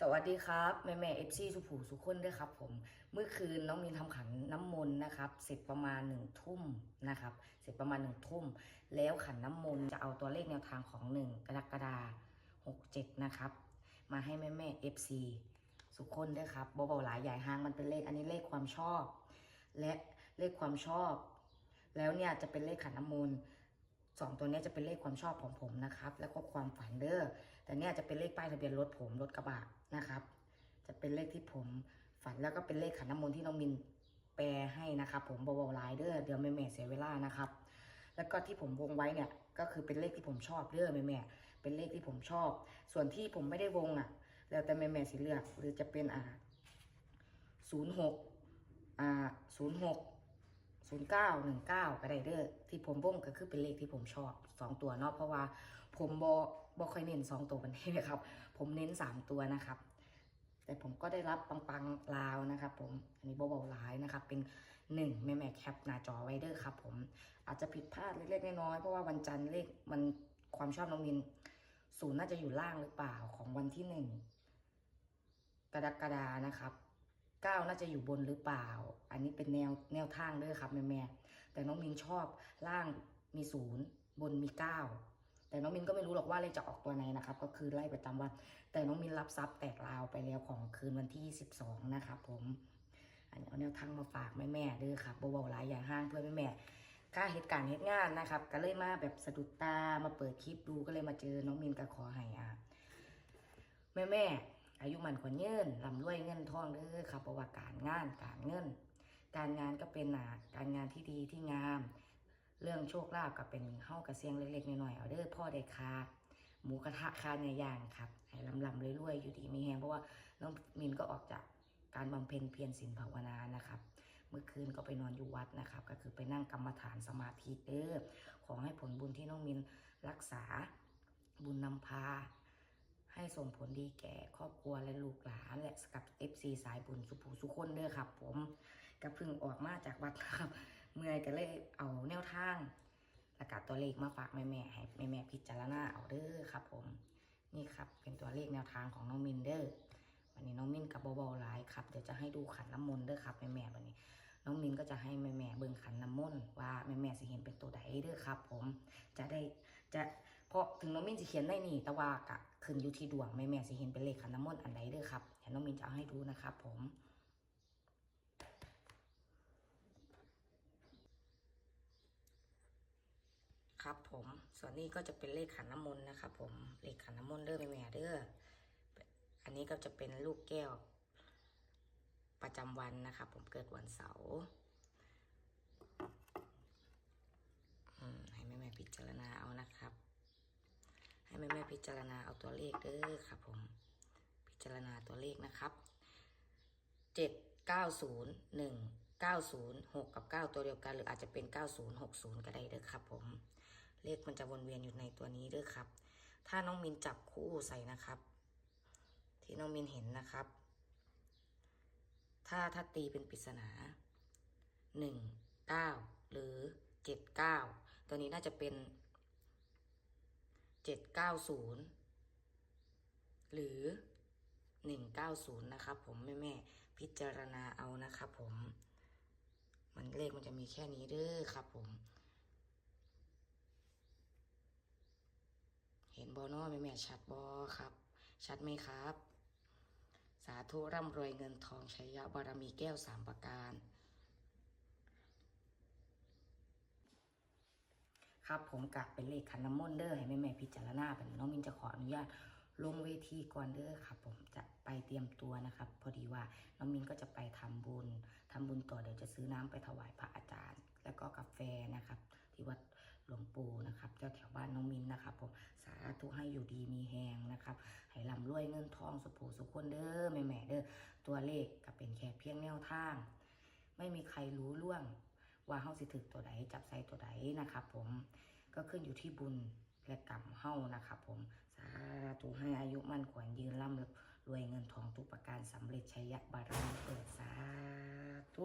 สวัสดีครับแม่แม่เอฟซีสุผูสุขคนด้วยครับผมเมื่อคืนน้องมินทำขันน้ำมนต์นะครับ เสร็จประมาณหนึ่งทุ่มนะครับ เสร็จประมาณหนึ่งทุ่ม แล้วขันน้ำมนต์จะเอาตัวเลขแนวทางของหนึ่งกรกฎาหกเจ็ดนะครับ มาให้แม่แม่เอฟซีสุขคนด้วยครับเบาๆหลายใหญ่ห้างมันเป็นเลขอันนี้เลขความชอบ และเลขความชอบ แล้วเนี่ยจะเป็นเลขขันน้ำมนต์ สองตัวนี้จะเป็นเลขความชอบของผมนะครับ แล้วก็ความฝันเด้อแต่เนี่ยจะเป็นเลขป้ายทะเบียนรถผมรถกระบะนะครับ จะเป็นเลขที่ผมฝันแล้วก็เป็นเลขขันน้ำมนต์ที่น้องมินแปลให้นะครับ ผมเบาๆไลายเด้อเดี๋ยวแม่แม่เสียเวลานะครับ แล้วก็ที่ผมวงไว้เนี่ยก็คือเป็นเลขที่ผมชอบเด้อแม่แม่เป็นเลขที่ผมชอบ ส่วนที่ผมไม่ได้วงอะ แล้วแต่แม่แม่สิเลือกหรือจะเป็นอ่าศูนย์หกอ่าศูนย์หก ศูนย์เก้าหนึ่งเก้าก็ได้เด้อที่ผมวงก็คือเป็นเลขที่ผมชอบสองตัวเนาะเพราะว่าผมบอบอค่อยเน้นสองตัววันนี้นะครับ ผมเน้นสามตัวนะครับ แต่ผมก็ได้รับปังๆลาวนะครับ ผมอันนี้เบาๆหลายนะครับ เป็นหนึ่งแม่แม่แคปหน้าจอไว้เด้อครับ ผมอาจจะผิดพลาดเล็กๆน้อยๆเพราะว่าวันจันทร์เลขมันความชอบน้องมินศูนย์น่าจะอยู่ล่างหรือเปล่าของวันที่หนึ่งกรกฎานะครับ ก้าน่าจะอยู่บนหรือเปล่า อันนี้เป็นแนวแนวทางด้วยครับแม่แม่แต่น้องมินชอบล่างมีศูนย์บนมีเก้าแต่น้องมินก็ไม่รู้หรอกว่าเลขจะออกตัวไหนนะครับ ก็คือไล่ประจำวัน แต่น้องมินรับทรัพย์แตกลาวไปแล้วของคืนวันที่22นะครับผม อันนี้เอาแนวทางมาฝากแม่แม่เด้อครับเบาๆหลายอย่างห้างเพื่อนแม่แม่ค่าเหตุการณ์เหตุงานนะครับ ก็เลยมาแบบสะดุดตามาเปิดคลิปดูก็เลยมาเจอน้องมินก็ขอให้อะแม่แม่ อายุมันขวัญยืนลำรวยเงินทองเด้อครับเพระว่าการงานการเงิน การงานก็เป็นอะการงานที่ดีที่งาม เรื่องโชคลาภก็เป็นเฮ้ากระเซียงเล็กๆน้อยๆเอาเด้อพ่อได้คาหมูกระทะคาเนื้อย่างครับให้ลำลำรวยๆอยู่ดีมีแฮงเพราะว่าน้องมินก็ออกจากการบำเพ็ญเพียรศีลภาวนานะครับ เมื่อคืนก็ไปนอนอยู่วัดนะครับ ก็คือไปนั่งกรรมฐานสมาธิเด้อขอให้ผลบุญที่น้องมินรักษาบุญนำพา ให้ส่งผลดีแก่ครอบครัวและลูกหลานและกับ FC สายบุญสุภูสุคนเด้อครับ ผมก็เพิ่งออกมาจากวัดครับ เมื่อยก็เลยเอาแนวทางแล้วก็ตัวเลขมาฝากแม่ๆให้แม่ๆพิจารณาเอาเด้อครับ ผมนี่ครับเป็นตัวเลขแนวทางของน้องมินเด้อวันนี้น้องมินกับเบาๆหลายครับเดี๋ยวจะให้ดูขันน้ำมนต์เด้อครับแม่ๆวันนี้ น้องมินก็จะให้แม่ๆเบิ่งขันน้ำมนต์ว่าแม่ๆสิเห็นเป็นตัวใดเด้อครับ ผมจะได้จะ ราะถึงน้องมินจะเขียนได้นี่แต่ว่ากะขึ้นอยู่ที่ดวงแม่ๆสิเห็นเป็นเลขขันน้ำมนต์อันใดเด้อครับเดี๋ยวน้องมินจะเอาให้ดูนะครับผมครับผมส่วนนี้ก็จะเป็นเลขขันน้ำมนต์นะครับผมเลขขันน้ำมนต์เด้อแม่แม่เด้ออันนี้ก็จะเป็นลูกแก้ว ประจำวันนะครับผมเกิดวันเสาร์ให้แม่แม่พิจารณาเอานะครับ พิจารณาเอาตัวเลขเด้อครับผม พิจารณาตัวเลขนะครับเจ็ดเก้าศูนย์หนึ่งเก้าศูนย์หกกับเก้าตัวเดียวกัน หรืออาจจะเป็นเก้าศูนย์หกศูนย์ก็ได้เด้อครับผม เลขมันจะวนเวียนอยู่ในตัวนี้เด้อครับ ถ้าน้องมินจับคู่ใส่นะครับ ที่น้องมินเห็นนะครับ ถ้าถ้าตีเป็นปริศนาหนึ่งเก้าหรือเจ็ดเก้าตัวนี้น่าจะเป็น เจ็ดเก้าศูนย์หรือหนึ่งเก้าศูนย์นะครับผมแม่แม่พิจารณาเอานะครับผม มันเลขมันจะมีแค่นี้เด้อครับผม เห็นบอนอแม่แม่ชัดบอครับ ชัดไหมครับ สาธุร่ำรวยเงินทองชัยยะบารมีแก้วสามประการ ครับ ผมกะเป็นเลขขันน้ำมนต์เด้อให้แม่แม่พิจารณาเป็นน้องมินจะขออนุญาตลงเวทีก่อนเด้อครับ ผมจะไปเตรียมตัวนะครับ พอดีว่าน้องมินก็จะไปทำบุญทำบุญต่อเดี๋ยวจะซื้อน้ำไปถวายพระอาจารย์ แล้วก็กาแฟนะครับ ที่วัดหลวงปู่นะครับ เจ้าแถวบ้านน้องมินนะครับ ผมสาธุให้อยู่ดีมีแหงนะครับให้ร่ำรวยเงินทองสุขผูสุขคนเด้อแม่แม่เด้อตัวเลขก็เป็นแค่เพียงแนวทาง ไม่มีใครรู้ล่วง ว่าเฮาสิถึกตัวใดจับใส่ตัวใดนะครับผมก็ขึ้นอยู่ที่บุญและกรรมเฮานะครับผมสาธุให้อายุมั่นขวัญยืนร่ำรวยเงินทองทุกประการสำเร็จชัยยะบารมีเปิดสาธุ